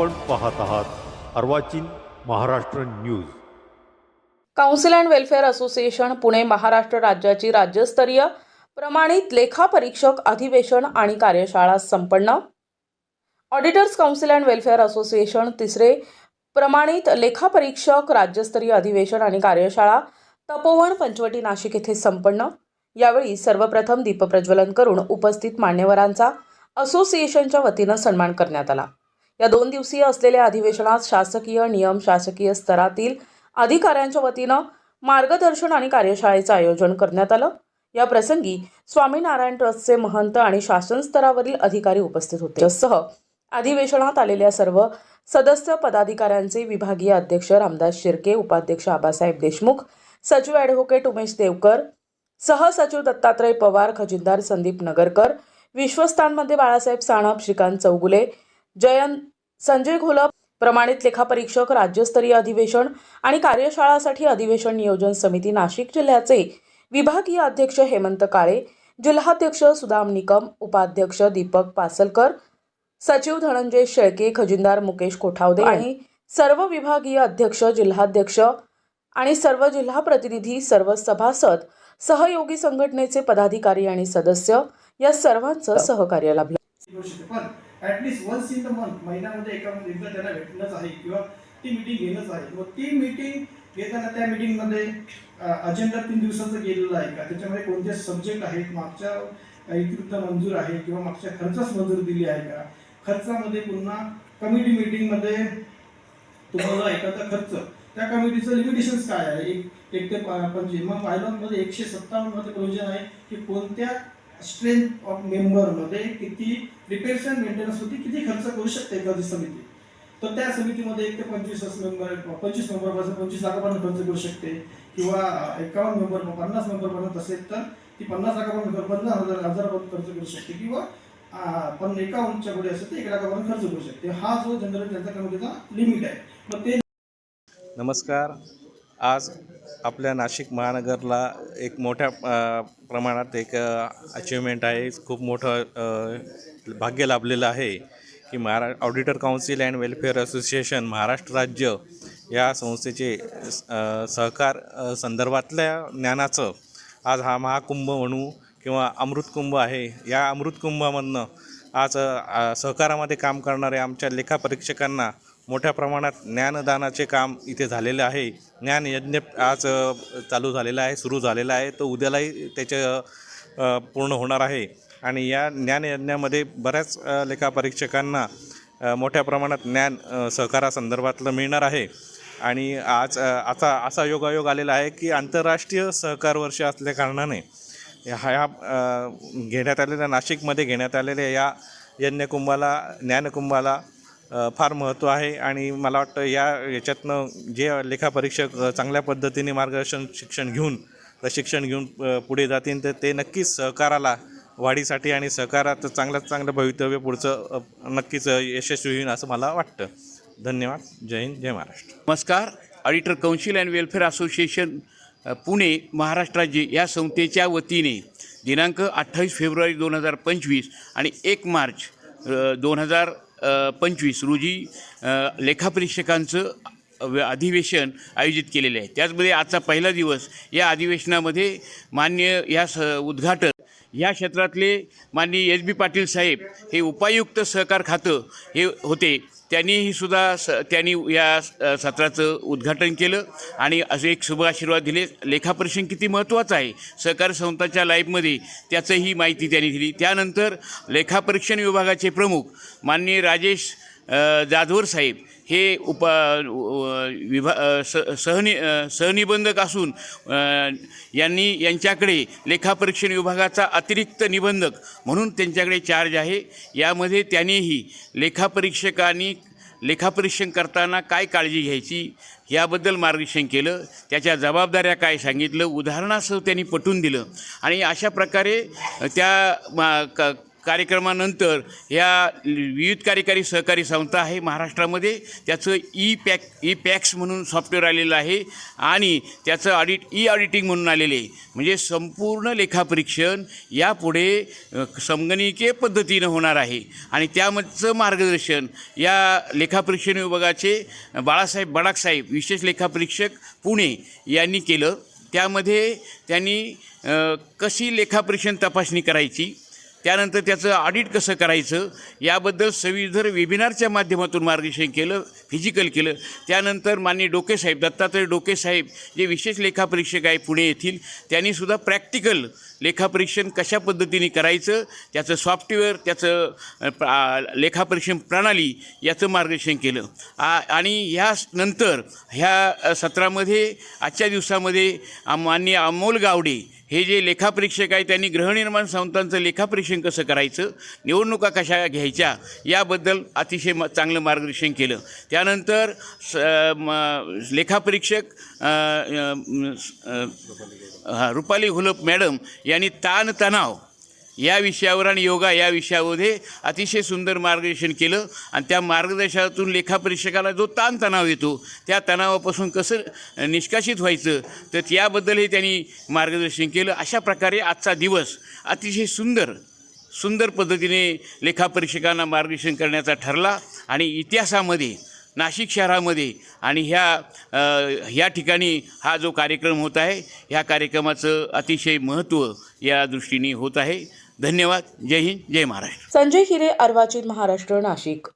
आपण पाहत आहात Arvachin Maharashtra news. Council and welfare association Pune Maharashtra राज्याची राज्यस्तरीय प्रमाणित लेखापरीक्षक अधिवेशन आणि कार्यशाळा संपन्न. Auditors council and welfare association तिसरे प्रमाणित लेखापरीक्षक राज्यस्तरीय अधिवेशन आणि कार्यशाळा तपोवन पंचवटी नाशिक येथे संपन्न. यावेळी सर्वप्रथम दीपप्रज्वलन करून उपस्थित मान्यवरांचा असोसिएशनच्या वतीनं सन्मान करण्यात आला. या दोन दिवसीय असलेल्या अधिवेशनात शासकीय नियम शासकीय स्तरातील अधिकाऱ्यांच्या वतीनं मार्गदर्शन आणि कार्यशाळेचं आयोजन करण्यात आलं. या प्रसंगी स्वामीनारायण ट्रस्टचे महंत आणि शासन स्तरावरील अधिकारी उपस्थित होते. सह अधिवेशनात आलेल्या सर्व सदस्य पदाधिकाऱ्यांचे विभागीय अध्यक्ष रामदास शिर्के उपाध्यक्ष आबासाहेब देशमुख सचिव ॲडव्होकेट उमेश देवकर सहसचिव दत्तात्रय पवार खजिनदार संदीप नगरकर विश्वस्तांमध्ये बाळासाहेब साणप श्रीकांत चौगुले जयंत संजय घोलप प्रमाणित लेखापरीक्षक राज्यस्तरीय अधिवेशन आणि कार्यशाळासाठी अधिवेशन नियोजन समिती नाशिक जिल्ह्याचे विभागीय अध्यक्ष हेमंत काळे जिल्हाध्यक्ष सुदाम निकम उपाध्यक्ष दीपक पासलकर सचिव धनंजय शेळके खजिनदार मुकेश कोठावदे आणि सर्व विभागीय अध्यक्ष जिल्हाध्यक्ष आणि सर्व जिल्हा प्रतिनिधी सर्व सभासद सहयोगी संघटनेचे पदाधिकारी आणि सदस्य या सर्वांचं सहकार्य लाभलं. करू वन्स इन द मंथ महिन्यामध्ये एका एकदा त्यांना भेटणंच आहे किंवा ती मीटिंग घेणंच आहे. मग ती मीटिंग घेताना त्या मीटिंगमध्ये अजेंडा तीन दिवसाचं गेलेलं आहे का? त्याच्यामध्ये कोणते सब्जेक्ट आहेत? मागच्या इतिवृत्त मंजूर आहे किंवा मागच्या खर्चास मंजूर दिली आहे का? खर्चामध्ये पुन्हा कमिटी मीटिंगमध्ये तुम्हाला एखादा खर्च. त्या कमिटीचं लिमिटेशन्स काय आहे? एक एक ते पंचवीस. मग बायलॉमध्ये एकशे सत्तावन्नमध्ये प्रोविजन आहे की कोणत्या स्ट्रेंथ ऑफ मेंबरमध्ये किती रिपेअर्स अँड मेंटेनन्स होती किती खर्च करू शकते एखादी समिती? तर त्या समितीमध्ये एक ते पंचवीस मेंबर पंचवीस मेंबरपासून पंचवीस लाखापर्यंत खर्च करू शकते. किंवा एकावन्न मेंबर पन्नास मेंबरपर्यंत असेल तर ती पन्नास लाखापर्यंत पन्नास हजार हजारपर्यंत खर्च करू शकते. किंवा पण एकावन्नच्या पुढे असेल तर एक लाखापर्यंत खर्च करू शकते. हा जो जनरल त्यांचा कमिटीचा लिमिट आहे. मग ते नमस्कार. आज आपल्या नाशिक महानगरला एक मोठ्या प्रमाणात एक अचिव्हमेंट आहे. खूप मोठं भाग्य लाभलेलं आहे की महारा auditor council and welfare association Maharashtra राज्य या संस्थेचे सहकार संदर्भातल्या ज्ञानाचं आज हा महाकुंभ म्हणू किंवा अमृतकुंभ आहे या अमृतकुंभामधनं आज सहकारामध्ये काम करणाऱ्या आमच्या लेखापरीक्षकांना मोठ्या प्रमाणात ज्ञानदानाचे काम इथे झालेलं आहे. ज्ञान यज्ञ आज चालू झालेला आहे सुरू झालेला आहे. तो उद्यालाही त्याचे पूर्ण होणार आहे. आणि या ज्ञानयज्ञामध्ये बऱ्याच लेखापरीक्षकांना मोठ्या प्रमाणात ज्ञान सहकारासंदर्भातलं मिळणार आहे. आणि आज आता असा योगायोग आलेला आहे की आंतरराष्ट्रीय सहकार वर्ष असल्या कारणाने ह्या घेण्यात आलेल्या नाशिकमध्ये घेण्यात आलेल्या या यज्ञकुंभाला ज्ञानकुंभाला फार महत्त्व आहे आणि मला वाटतं या याच्यातनं जे लेखापरीक्षक चांगल्या पद्धतीने मार्गदर्शन शिक्षण घेऊन प्रशिक्षण घेऊन पुढे जातील तर ते नक्कीच सहकाराला वाढीसाठी आणि सहकारात चांगल्यात चांगलं भवितव्य पुढचं नक्कीच यशस्वी होईल असं मला वाटतं. धन्यवाद. जय हिंद जय महाराष्ट्र. नमस्कार. Auditor council and welfare association Pune Maharashtra राज्य या संस्थेच्या वतीने दिनांक अठ्ठावीस फेब्रुवारी दोन हजार पंचवीस आणि एक मार्च दोन हजार पंचवीस रोजी लेखापरीक्षकांचं अधिवेशन आयोजित केलेले आहे. त्याचमध्ये आजचा पहिला दिवस या अधिवेशनामध्ये मान्य या स उद्घाटन या क्षेत्रातले माननीय एस बी पाटील साहेब हे उपायुक्त सहकार खातं हे होते. त्यांनीही सुद्धा स त्यांनी या सत्राचं उद्घाटन केलं आणि असे एक शुभ आशीर्वाद दिले. लेखापरीक्षण किती महत्त्वाचं आहे? सहकारी संस्थांच्या लाईफमध्ये त्याचंही माहिती त्यांनी दिली. त्यानंतर लेखापरीक्षण विभागाचे प्रमुख माननीय राजेश जाधवर साहेब हे उप विभा स सहनि सहनिबंधक असून यांनी यांच्याकडे लेखापरीक्षण विभागाचा अतिरिक्त निबंधक म्हणून त्यांच्याकडे चार्ज आहे. यामध्ये त्यांनीही लेखापरीक्षकांनी लेखापरीक्षण करताना काय काळजी घ्यायची याबद्दल मार्गदर्शन केलं. त्याच्या जबाबदाऱ्या काय सांगितलं. उदाहरणासह त्यांनी पटवून दिलं. आणि अशा प्रकारे त्या मा क कार्यक्रमानंतर या विविध कार्यकारी सहकारी संस्था आहे महाराष्ट्रामध्ये. त्याचं ई पॅक ई पॅक्स म्हणून सॉफ्टवेअर आलेलं आहे आणि त्याचं ऑडिट ई ऑडिटिंग म्हणून आलेले आहे. म्हणजे संपूर्ण लेखापरीक्षण यापुढे संगणकीय पद्धतीनं होणार आहे. आणि त्यामधचं मार्गदर्शन या लेखापरीक्षण विभागाचे बाळासाहेब बडाकसाहेब विशेष लेखापरीक्षक पुणे यांनी केलं. त्यामध्ये त्यांनी कशी लेखापरीक्षण तपासणी करायची त्यानंतर त्याचं ऑडिट कसं करायचं याबद्दल सविधर वेबिनारच्या माध्यमातून मार्गदर्शन केलं फिजिकल केलं. त्यानंतर माननीय डोकेसाहेब दत्तात्रय डोकेसाहेब जे विशेष लेखापरीक्षक आहे पुणे येथील त्यांनीसुद्धा प्रॅक्टिकल लेखापरीक्षण कशा पद्धतीने करायचं त्याचं सॉफ्टवेअर त्याचं लेखापरीक्षण प्रणाली याचं मार्गदर्शन केलं. आ आणि ह्या नंतर ह्या सत्रामध्ये आजच्या दिवसामध्ये मान्य माननीय अमोल गावडे हे जे लेखापरीक्षक आहे त्यांनी गृहनिर्माण संस्थांचं लेखापरीक्षण कसं करायचं निवडणुका कशा घ्यायच्या याबद्दल अतिशय म चांगलं मार्गदर्शन केलं. त्यानंतर स म लेखापरीक्षक रुपाली घुलप मॅडम यांनी ताणतणाव या विषयावर आणि योगा या विषयामध्ये अतिशय सुंदर मार्गदर्शन केलं. आणि त्या मार्गदर्शनातून लेखापरीक्षकाला जो ताणतणाव येतो त्या तणावापासून कसं निष्कासित व्हायचं तर याबद्दलही त्यांनी मार्गदर्शन केलं. अशा प्रकारे आजचा दिवस अतिशय सुंदर सुंदर पद्धतीने लेखापरीक्षकांना मार्गदर्शन करण्याचा ठरला. आणि इतिहासामध्ये नाशिक शहरामध्ये आणि ह्या ह्या ठिकाणी हा जो कार्यक्रम होत आहे ह्या कार्यक्रमाचं अतिशय महत्त्व या दृष्टीने होत आहे. धन्यवाद. जय हिंद. जय महाराष्ट्र. संजय हिरे अर्वाचीन महाराष्ट्र नाशिक.